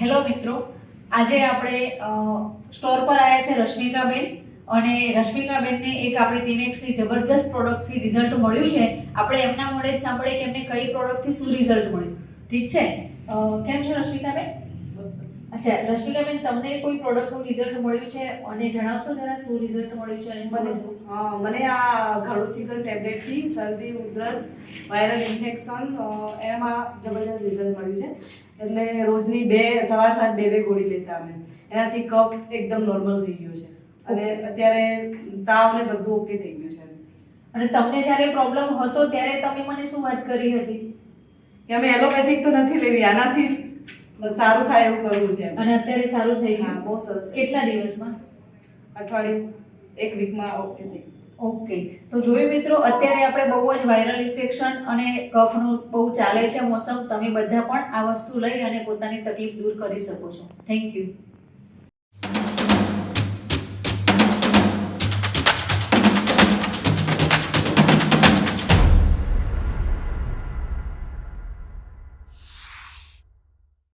Hello મિત્રો, આજે આપણે સ્ટોર પર આવ્યા છે રશ્મિકાબેન અને રશ્મિકાબેનને એક આપણી ટીમેક્સની જબરજસ્ત પ્રોડક્ટથી રિઝલ્ટ મળ્યું છે. આપણે એમના મોડે જ સાંભળીએ કે એમને કઈ પ્રોડક્ટથી શું રિઝલ્ટ મળ્યું. ઠીક છે? કેમ છો રશ્મિકાબેન? અચ્છા રશ્મિકાબેન તમને કોઈ પ્રોડક્ટનું રિઝલ્ટ મળ્યું છે? અને જણાવશો જરા શું રિઝલ્ટ મળ્યું છે અને શું મને આ ઘાડું ચિકન ટેબ્લેટથી શરદી ઉધરસ વાયરલ ઇન્ફેક્શન એમાં જબરજસ્ત રિઝલ્ટ મળ્યું છે. એટલે રોજની બે સવાર સાત બે બે ગોળી લેતા અમે. એનાથી કફ એકદમ નોર્મલ થઈ ગયો છે. અને અત્યારે તાવ ને બધું ઓકે થઈ ગયું છે. અને તમને જ્યારે પ્રોબ્લેમ હતો ત્યારે તમે મને શું વાત કરી હતી? કે અમે એલોપેથિક તો નથી લેવી આનાથી જ સારું થાય એવું કરવું છે અને અત્યારે સારું થઈ ગયું? બહુ સરસ કેટલા દિવસમાં? અઠવાડિયું એક વીકમાં ઓકે થઈ ઓકે. તો જોયું મિત્રો અત્યારે આપણે બહુ જ વાયરલ ઇન્ફેક્શન અને કફનું બહુ ચાલે છે મોસમ તમે બધા પણ આ વસ્તુ લઈ અને પોતાની તકલીફ દૂર કરી શકો છો. Thank you